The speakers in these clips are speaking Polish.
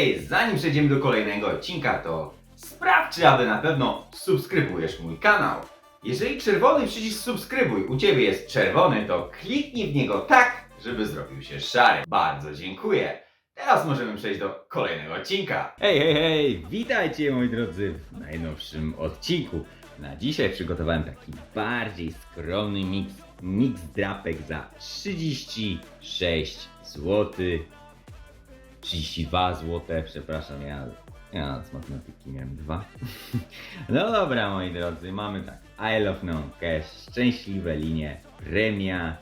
hej, zanim przejdziemy do kolejnego odcinka, to sprawdź, czy aby na pewno subskrybujesz mój kanał. Jeżeli czerwony przycisk subskrybuj u Ciebie jest czerwony, to kliknij w niego tak, żeby zrobił się szary. Bardzo dziękuję. Teraz możemy przejść do kolejnego odcinka. Hej, hej, hej! Witajcie moi drodzy w najnowszym odcinku. Na dzisiaj przygotowałem taki bardziej skromny miks. Miks drapek za 36 zł. 32 zł, przepraszam, ja, ja z matematyki miałem dwa. No dobra, moi drodzy, mamy tak. I love no cash, szczęśliwe linie, premia.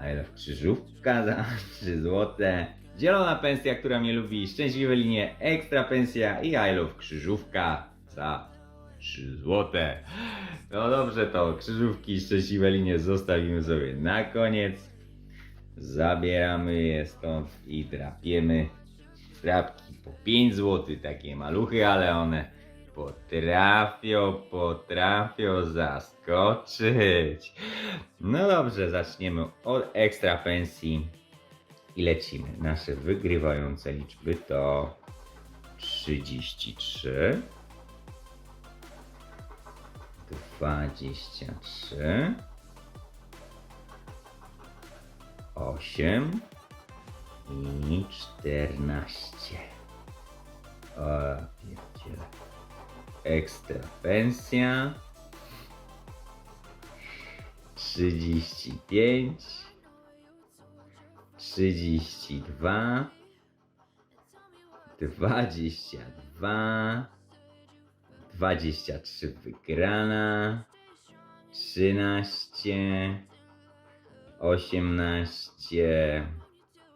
I love krzyżówka za 3 zł. Zielona pensja, która mnie lubi, szczęśliwe linie, ekstra pensja i I love krzyżówka za 3 zł. No dobrze, to krzyżówki szczęśliwe linie zostawimy sobie na koniec. Zabieramy je stąd i drapiemy. Drapki po 5 zł, takie maluchy, ale one potrafią, potrafią zaskoczyć. No dobrze, zaczniemy od ekstra pensji i lecimy. Nasze wygrywające liczby to 33, 23, 8 i 14. O, pierdziele. Ekstra pensja. 35. 32. 22. 23 wygrana. 13. 18,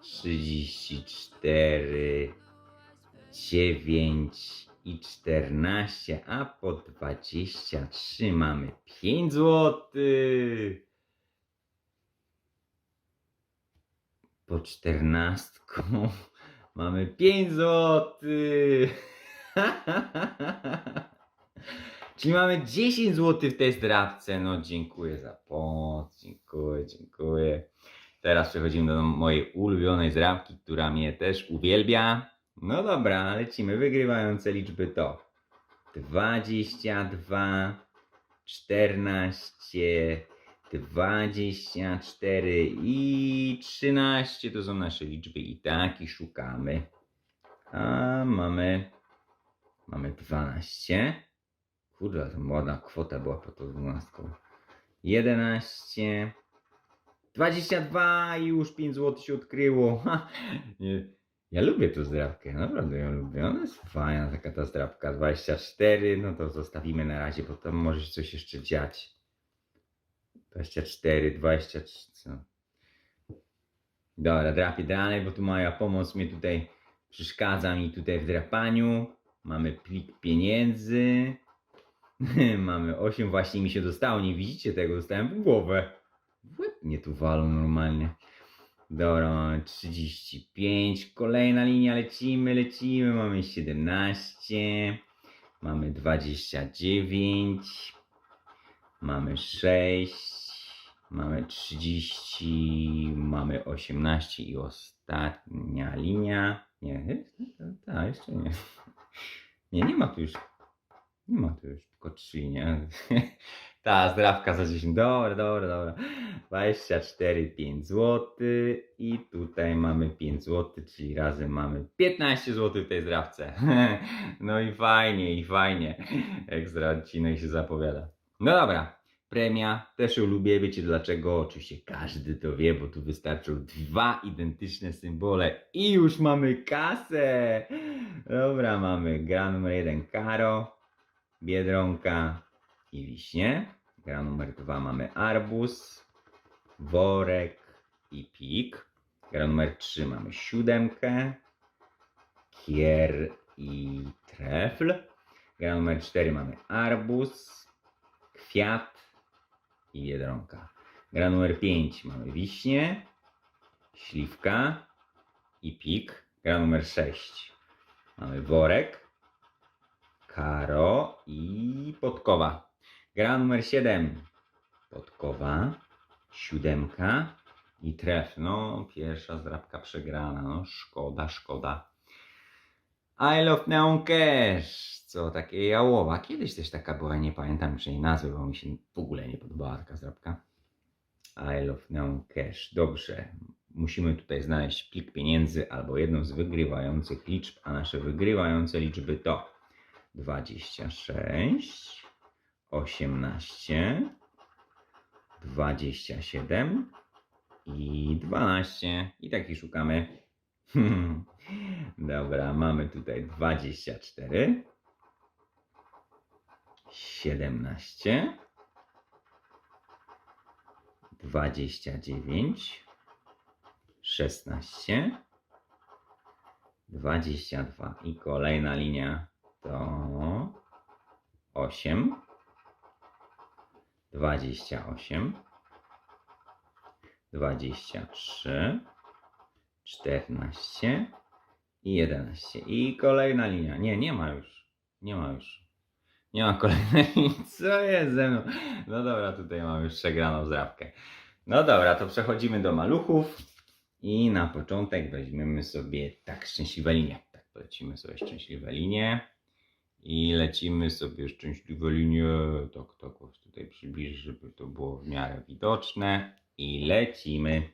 34, 9 i 14, a po 23 mamy 5 zł. Po 14 mamy 5 zł. Czyli mamy 10 zł w tej zdrabce. No dziękuję za pomoc. Dziękuję, dziękuję. Teraz przechodzimy do mojej ulubionej zdrabki, która mnie też uwielbia. No dobra, lecimy. Wygrywające liczby to 22, 14, 24 i 13 to są nasze liczby i tak i szukamy. A mamy mamy 12. Kurde, to kwota była po tą 12. 11. 22 i już 5 zł się odkryło. Ha. Ja lubię tą zdrabkę, naprawdę ją lubię. Ona jest fajna, taka ta zdrabka. 24, no to zostawimy na razie, bo tam może się coś jeszcze dziać. 24, 23, co? Dobra, drapię dalej, bo tu moja pomoc mnie tutaj przeszkadza mi tutaj w drapaniu. Mamy plik pieniędzy. Mamy 8, właśnie mi się dostało, nie widzicie tego, dostałem w głowę. W łeb mnie tu walą normalnie. Dobra, mamy 35, kolejna linia, lecimy, lecimy, mamy 17, mamy 29, mamy 6, mamy 30, mamy 18 i ostatnia linia. Nie? Tak, jeszcze nie. Nie, nie ma tu już. Nie ma tu już 3 linie. Ta zdrawka za 10. Dobra, dobra, dobra. 24, 5 zł. I tutaj mamy 5 zł, czyli razem mamy 15 zł w tej zdrawce. No i fajnie, i fajnie. Ekstra odcinek się zapowiada. No dobra. Premia też ją lubię, wiecie dlaczego? Oczywiście każdy to wie, bo tu wystarczą dwa identyczne symbole i już mamy kasę. Dobra, mamy gra numer jeden Karo, Biedronka i Wiśnie. Gra numer dwa mamy Arbus, Worek i Pik. Gra numer trzy mamy Siódemkę, Kier i Trefl. Gra numer cztery mamy Arbus, Kwiat i Biedronka. Gra numer 5 mamy wiśnie, śliwka i pik. Gra numer 6 mamy worek, karo i podkowa. Gra numer 7 podkowa, siódemka i tref. No, pierwsza zdrabka przegrana. No, szkoda, szkoda. I love Neon Cash. Co takie jałowa. Kiedyś też taka była, nie pamiętam już jej nazwy, bo mi się w ogóle nie podobała taka zdrabka. I love Neon Cash. Dobrze. Musimy tutaj znaleźć plik pieniędzy albo jedną z wygrywających liczb, a nasze wygrywające liczby to 26, 18, 27 i 12. I taki szukamy. Dobra, mamy tutaj 24, 17, 29, 16, 22 i kolejna linia to 8, 28, 23, 14 i 11. I kolejna linia. Nie, nie ma już. Nie ma już. Nie ma kolejnej linii. Co jest ze mną? No dobra, tutaj mam już przegraną zrawkę. No dobra, to przechodzimy do maluchów. I na początek weźmiemy sobie tak szczęśliwe linie. Tak, polecimy sobie szczęśliwe linie. I lecimy sobie szczęśliwe linie. Tak, tak, tutaj przybliżyć, żeby to było w miarę widoczne. I lecimy.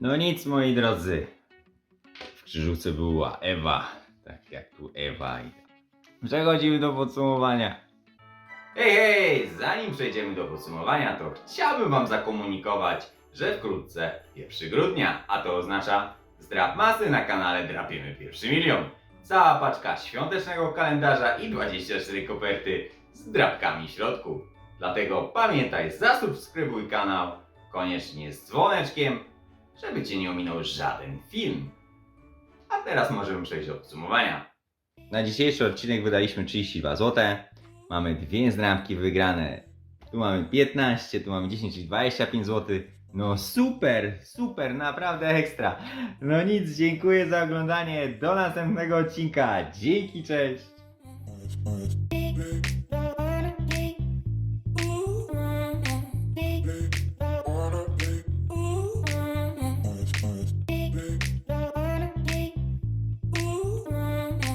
No nic, moi drodzy. W krzyżówce była Ewa. Tak jak tu Ewa. Przechodzimy do podsumowania. Hej, hej! Zanim przejdziemy do podsumowania, to chciałbym Wam zakomunikować, że wkrótce 1 grudnia, a to oznacza zdrap masy na kanale Drapiemy Pierwszy Milion. Cała paczka świątecznego kalendarza i 24 koperty z drapkami w środku. Dlatego pamiętaj, zasubskrybuj kanał, koniecznie z dzwoneczkiem, żeby Cię nie ominął żaden film. A teraz możemy przejść do podsumowania. Na dzisiejszy odcinek wydaliśmy 32 zł. Mamy dwie zdrapki wygrane. Tu mamy 15, tu mamy 10, czyli 25 zł. No super, super, naprawdę ekstra. No nic, dziękuję za oglądanie. Do następnego odcinka. Dzięki, cześć.